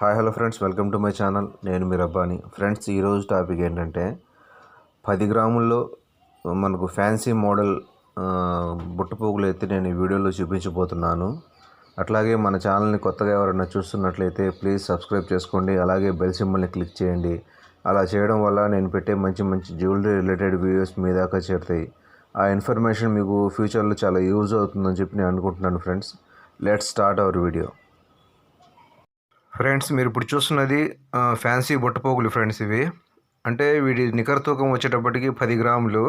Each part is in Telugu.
Hi hello friends. Welcome to my channel. నేను మీ రబ్బాని. ఫ్రెండ్స్ ఈరోజు టాపిక్ ఏంటంటే పది గ్రాముల్లో మనకు ఫ్యాన్సీ మోడల్ బుట్టపోగులు ఎత్తి అయితే నేను ఈ వీడియోలో చూపించబోతున్నాను. అట్లాగే మన ఛానల్ని కొత్తగా ఎవరైనా చూస్తున్నట్లయితే ప్లీజ్ సబ్స్క్రైబ్ చేసుకోండి. అలాగే బెల్ సింబల్ని క్లిక్ చేయండి. అలా చేయడం వల్ల నేను పెట్టే మంచి మంచి జ్యువెలరీ రిలేటెడ్ వీడియోస్ మీ దాకా చేరుతాయి. ఆ ఇన్ఫర్మేషన్ మీకు ఫ్యూచర్లో చాలా యూజ్ అవుతుందని చెప్పి నేను అనుకుంటున్నాను friends. Let's start our video. Friends మీరు ఇప్పుడు చూస్తున్నది ఫ్యాన్సీ బుట్టపోగులు ఫ్రెండ్స్ ఇవి. అంటే వీడి నికర తూకం వచ్చేటప్పటికి పది గ్రాములు.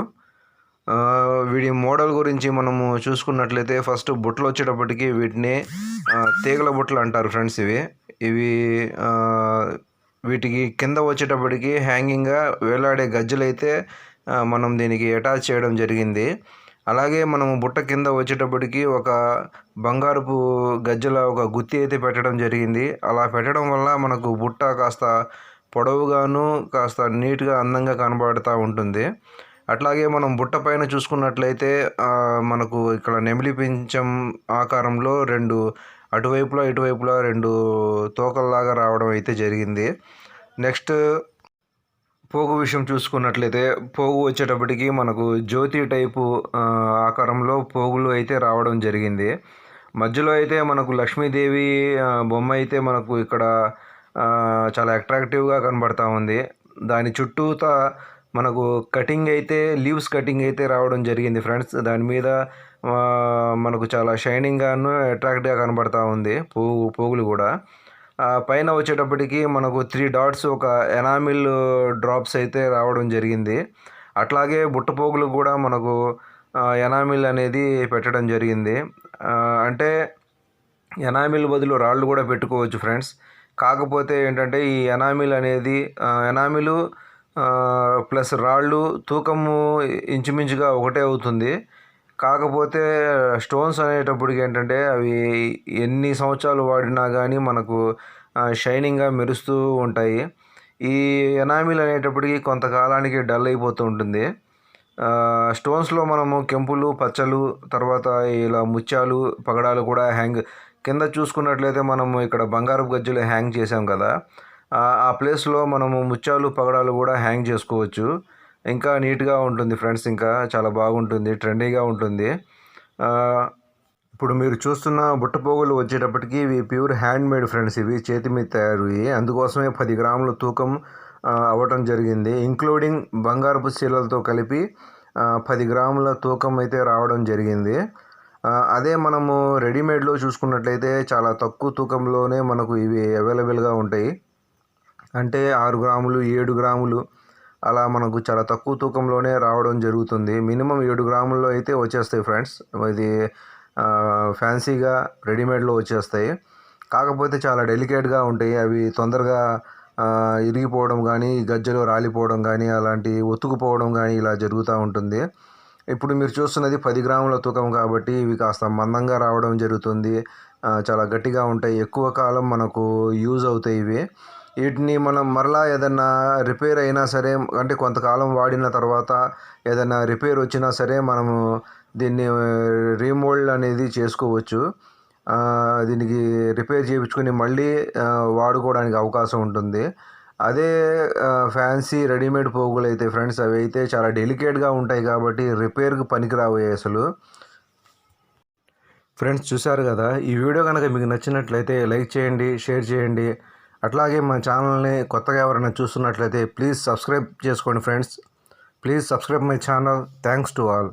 వీడి మోడల్ గురించి మనము చూసుకున్నట్లయితే ఫస్ట్ బుట్టలు వచ్చేటప్పటికి వీటిని తీగల బుట్టలు అంటారు ఫ్రెండ్స్ ఇవి. ఇవి వీటికి కింద వచ్చేటప్పటికి హ్యాంగింగ్గా వేలాడే గజ్జలైతే మనం దీనికి అటాచ్ చేయడం జరిగింది. అలాగే మనము బుట్ట కింద వచ్చేటప్పటికి ఒక బంగారపు గజ్జల ఒక గుత్తి అయితే పెట్టడం జరిగింది. అలా పెట్టడం వల్ల మనకు బుట్ట కాస్త పొడవుగాను కాస్త నీట్గా అందంగా కనబడుతూ ఉంటుంది. అట్లాగే మనం బుట్ట పైన చూసుకున్నట్లయితే మనకు ఇక్కడ నెమిలి పింఛం ఆకారంలో రెండు అటువైపులా ఇటువైపులా రెండు తోకల్లాగా రావడం అయితే జరిగింది. నెక్స్ట్ పోగు విషయం చూసుకున్నట్లయితే పోగు వచ్చేటప్పటికి మనకు జ్యోతి టైపు ఆకారంలో పోగులు అయితే రావడం జరిగింది. మధ్యలో అయితే మనకు లక్ష్మీదేవి బొమ్మ అయితే మనకు ఇక్కడ చాలా అట్రాక్టివ్గా కనబడతా ఉంది. దాని చుట్టూతా మనకు కటింగ్ అయితే లీవ్స్ కటింగ్ అయితే రావడం జరిగింది ఫ్రెండ్స్ దాని మీద మనకు చాలా షైనింగ్గాను అట్రాక్ట్గా కనబడతా ఉంది పోగు పోగులు కూడా. పైన వచ్చేటప్పటికి మనకు త్రీ డాట్స్ ఒక ఎనామిల్ డ్రాప్స్ అయితే రావడం జరిగింది. అట్లాగే బుట్టపోగులు కూడా మనకు ఎనామిల్ అనేది పెట్టడం జరిగింది. అంటే ఎనామిల్ బదులు రాళ్ళు కూడా పెట్టుకోవచ్చు ఫ్రెండ్స్ కాకపోతే ఏంటంటే ఈ ఎనామిల్ అనేది ఎనామిలు ప్లస్ రాళ్ళు తూకము ఇంచుమించుగా ఒకటే అవుతుంది. కాకపోతే స్టోన్స్ అనేటప్పటికి ఏంటంటే అవి ఎన్ని సంవత్సరాలు వాడినా కానీ మనకు షైనింగ్గా మెరుస్తూ ఉంటాయి. ఈ ఎనామిల్ అనేటప్పటికి కొంతకాలానికి డల్ అయిపోతూ ఉంటుంది. స్టోన్స్లో మనము కెంపులు పచ్చలు తర్వాత ఇలా ముత్యాలు పగడాలు కూడా హ్యాంగ్ కింద చూసుకున్నట్లయితే మనము ఇక్కడ బంగారపు గజ్జలు హ్యాంగ్ చేసాం కదా ఆ ప్లేస్లో మనము ముత్యాలు పగడాలు కూడా హ్యాంగ్ చేసుకోవచ్చు. ఇంకా నీట్గా ఉంటుంది ఫ్రెండ్స్ ఇంకా చాలా బాగుంటుంది ట్రెండీగా ఉంటుంది. ఇప్పుడు మీరు చూస్తున్న బుట్టపోగులు వచ్చేటప్పటికి ఇవి ప్యూర్ హ్యాండ్ మేడ్ ఫ్రెండ్స్ ఇవి చేతి మీద తయారు అందుకోసమే పది గ్రాముల తూకం అవ్వటం జరిగింది. ఇంక్లూడింగ్ బంగారపు శీలలతో కలిపి పది గ్రాముల తూకం అయితే రావడం జరిగింది. అదే మనము రెడీమేడ్లో చూసుకున్నట్లయితే చాలా తక్కువ తూకంలోనే మనకు ఇవి అవైలబుల్గా ఉంటాయి. అంటే ఆరు గ్రాములు ఏడు గ్రాములు అలా మనకు చాలా తక్కువ తూకంలోనే రావడం జరుగుతుంది. మినిమం ఏడు గ్రాముల్లో అయితే వచ్చేస్తాయి ఫ్రెండ్స్. ఇది ఫ్యాన్సీగా రెడీమేడ్లో వచ్చేస్తాయి. కాకపోతే చాలా డెలికేట్గా ఉంటాయి. అవి తొందరగా ఇరిగిపోవడం కానీ గజ్జలు రాలిపోవడం కానీ అలాంటి ఒత్తుకుపోవడం కానీ ఇలా జరుగుతూ ఉంటుంది. ఇప్పుడు మీరు చూస్తున్నది పది గ్రాముల తూకం కాబట్టి ఇవి కాస్త మందంగా రావడం జరుగుతుంది. చాలా గట్టిగా ఉంటాయి. ఎక్కువ కాలం మనకు యూజ్ అవుతాయి ఇవి. వీటిని మనం మరలా ఏదన్నా రిపేర్ అయినా సరే అంటే కొంతకాలం వాడిన తర్వాత ఏదైనా రిపేర్ వచ్చినా సరే మనము దీన్ని రీమోల్డ్ అనేది చేసుకోవచ్చు. దీనికి రిపేర్ చేయించుకుని మళ్ళీ వాడుకోవడానికి అవకాశం ఉంటుంది. అదే ఫ్యాన్సీ రెడీమేడ్ పోగులు అయితే ఫ్రెండ్స్ అవి అయితే చాలా డెలికేట్గా ఉంటాయి కాబట్టి రిపేర్కి పనికిరావు అసలు. ఫ్రెండ్స్ చూశారు కదా ఈ వీడియో కనుక మీకు నచ్చినట్లయితే లైక్ చేయండి షేర్ చేయండి. అట్లాగే మా ఛానల్ని కొత్తగా ఎవరైనా చూస్తున్నట్లయితే ప్లీజ్ సబ్స్క్రైబ్ చేసుకోండి friends. Please subscribe my channel. Thanks to all.